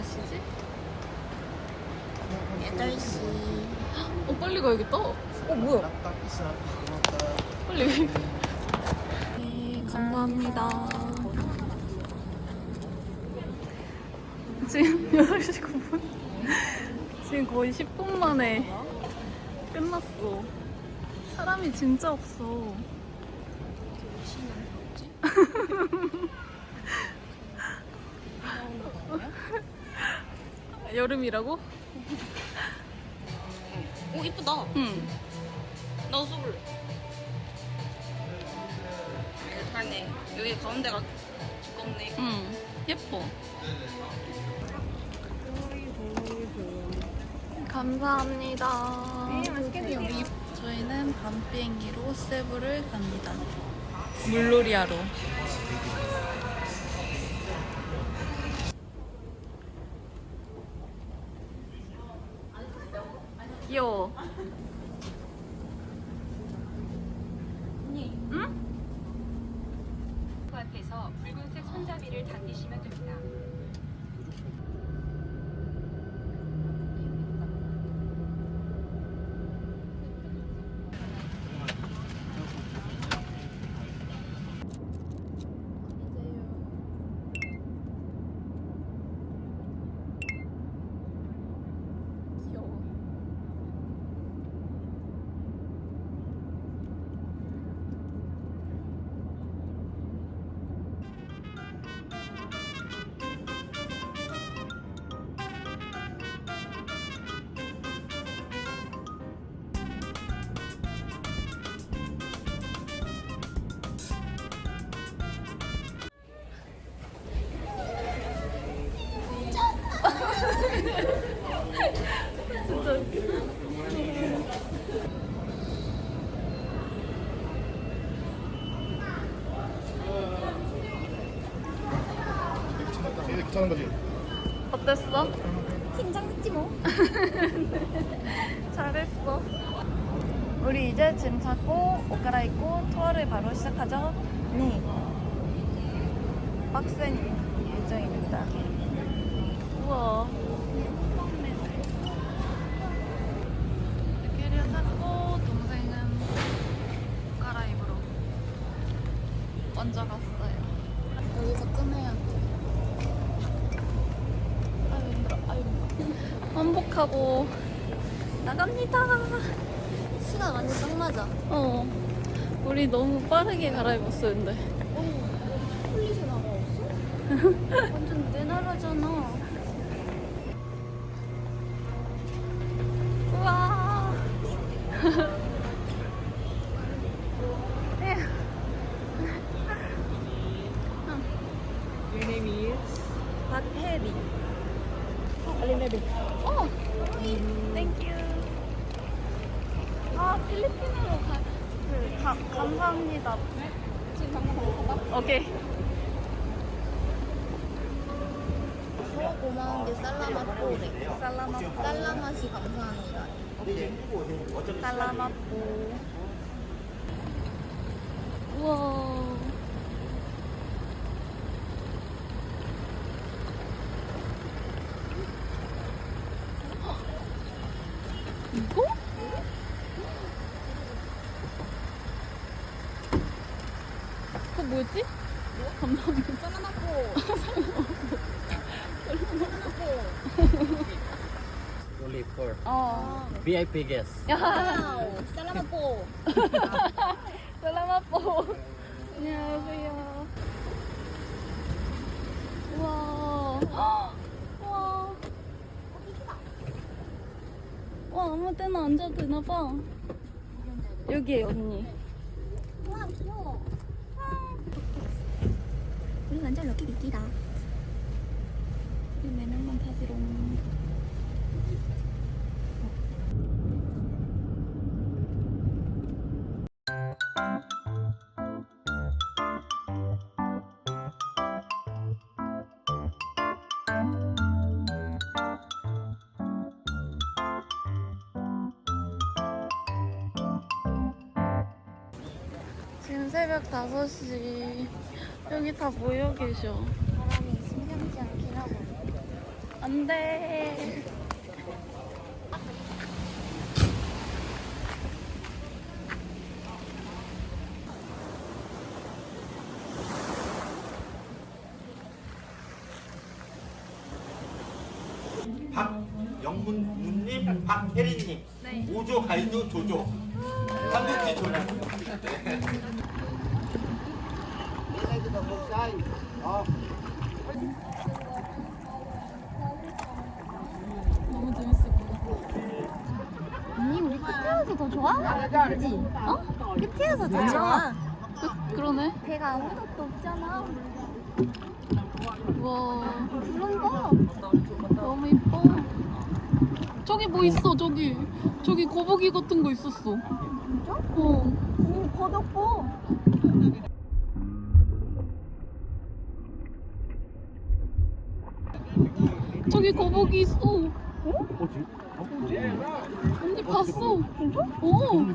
몇 시지? 8시. 어 빨리 가야겠다. 어, 뭐야? 빨리. 네, 감사합니다. 지금 8시 9분. 지금 거의 10분 만에 끝났어. 사람이 진짜 없어. 여름이라고? 오, 이쁘다. 응. 나도 써볼래. 잘네. 여기 가운데가 두껍네. 응. 예뻐. 감사합니다. 네, 맛있게 드세요. 저희는 밤 비행기로 세부를 갑니다. 물놀이 하러. 귀여워. 응? 그 앞에서 붉은색 손잡이를 당기시면 됩니다. 귀찮은 거지. 어땠어? 긴장했지 뭐. 잘했어. 우리 이제 짐 찾고 옷 갈아입고 투어를 바로 시작하죠. 네. 빡센 일정입니다. 우와. 캐리어 탔고 동생은 옷 갈아입으러 먼저 갔어요. 여기서 끊어야 돼. 아유 힘들어. 아유 힘들어. 환복하고 나갑니다. 시간 완전 딱 맞아. 어. 우리 너무 빠르게 갈아입었었는데. 폴리스 나가왔어? 완전 내 나라잖아. 우와. 에휴. Your name is? 박혜리. 어. 땡큐. 아 필리핀으로 가. 그, 가 감사합니다. 지금 당장 먹어봐. 오케이. 더 고마운 게 살라맛뽀래. 살라맛. 살라맛이 감사합니다. 살라맛보. 우와. 이거? 그거 뭐였지? 감사합니다. 살라맛뽀. Only for 어. VIP guests. 와우. 살라맛뽀. 살라맛보. 안녕하세요. 우와. 와. 와, 아무 때나 앉아도 되나 봐. 여기에 언니. 와, 귀여워. 우리 완전 럭키 비키다. 우리 네 명만 타지롱. 새벽 5시. 여기 다 모여 계셔. 사람이 심상치 않긴 하고. 안 돼. 박영문님, 박혜린님, 오조 가이드 조조, 삼국지 조조. 너무 재밌을 것 같아. 언니 우리 끝에여서 더 좋아? 그지? 어? 끝에여서 더 좋아. 그, 그러네. 배가 아무것도 없잖아. 와, 그런 거. 너무 이뻐. 저기 뭐 있어, 저기. 저기 거북이 같은 거 있었어. 진짜? 어. 오, 바닥보. 저기 거북이 있어. 어? 언니 봤어. 진짜? 어.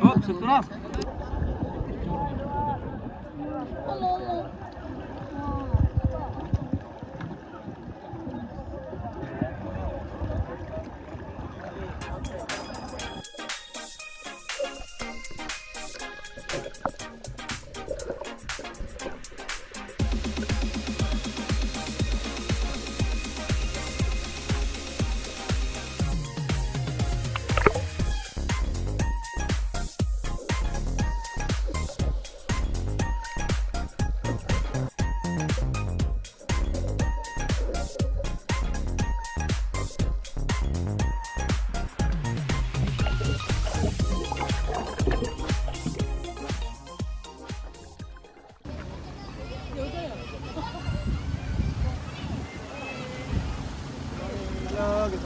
어, 좋구나. 어머, 어머.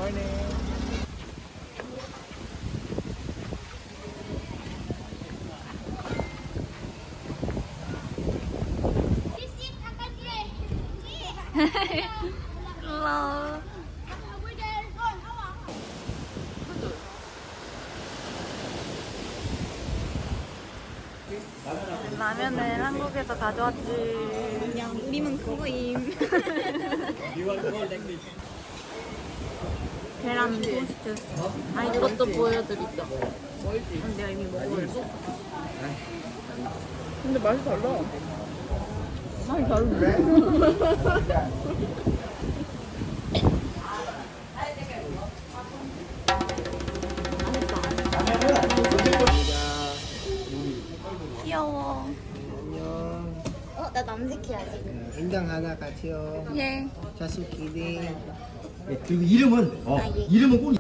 Hello, good morning. 헬로. 라면을 한국에서 가져왔지. 그냥 우리만 그거임. 계란 토스트. 아 이것도 보여드리죠. 내가 이미 먹어봤어. 근데 맛이 달라. 맛이 다른데? 귀여워. 안녕. 어, 나 남색해야지. 인당 하나 같이요. 예. 자식끼리. 네, 그리고 이름은 어, 아, 예. 이름은 꼭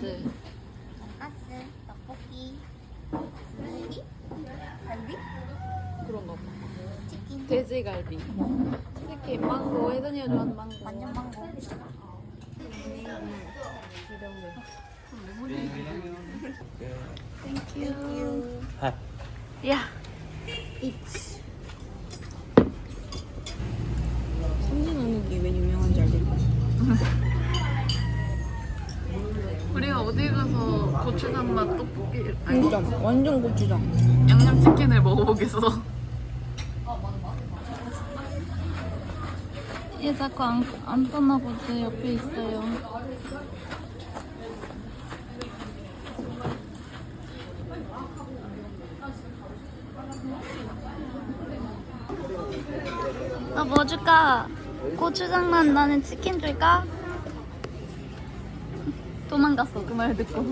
그지? 돈가스, 떡볶이, 스무디, 갈비, 그런가 봐. 치킨, 돼지갈비. 치킨, 망고. 혜선이가 좋아하는 망고. 완전 망고. 땡큐. 야. 성 어디 가서 고추장 맛 떡볶이 아니 고추장. 완전 고추장. 양념치킨을 먹어보겠어. 얘 자꾸 안, 안 떠나 보지 옆에 있어요. 나뭐 줄까? 고추장만 나는 치킨 줄까? 도망갔어 그 말 듣고.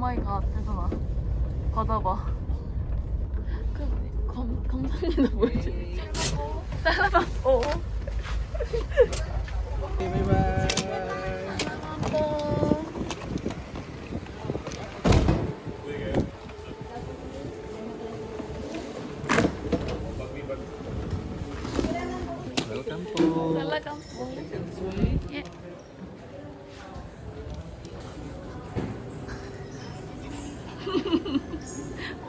오마이갓 혜선아 받아봐. 그 검, 감사합니다 뭐지? 사라바오 Bye bye. Welcome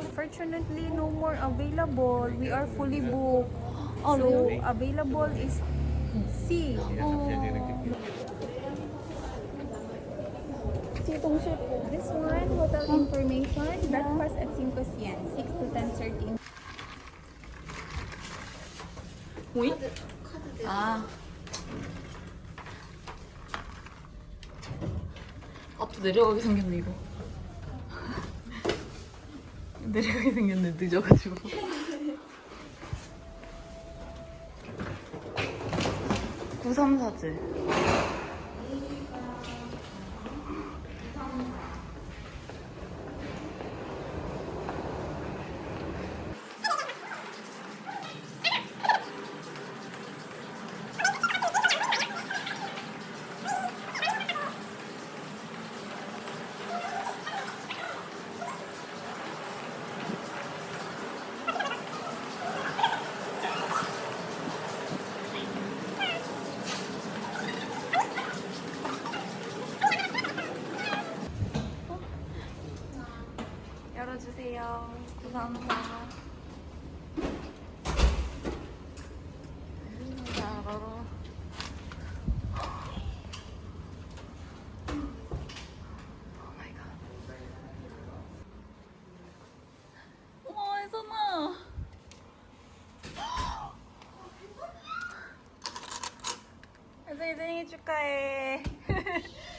Unfortunately, no more available. We are fully booked. Ah, so available is C. Oh. This one, hotel information, breakfast at 5 cien, 6 to 10.30. 오이? Ah. 앞도 내려가게 생겼네 이거. 내려가게 생겼네 늦어가지고. 구삼사제. 열어주세요. 감사합니다. 열어. 오 마이 갓. 우와, 혜선아. 혜선이 축하해.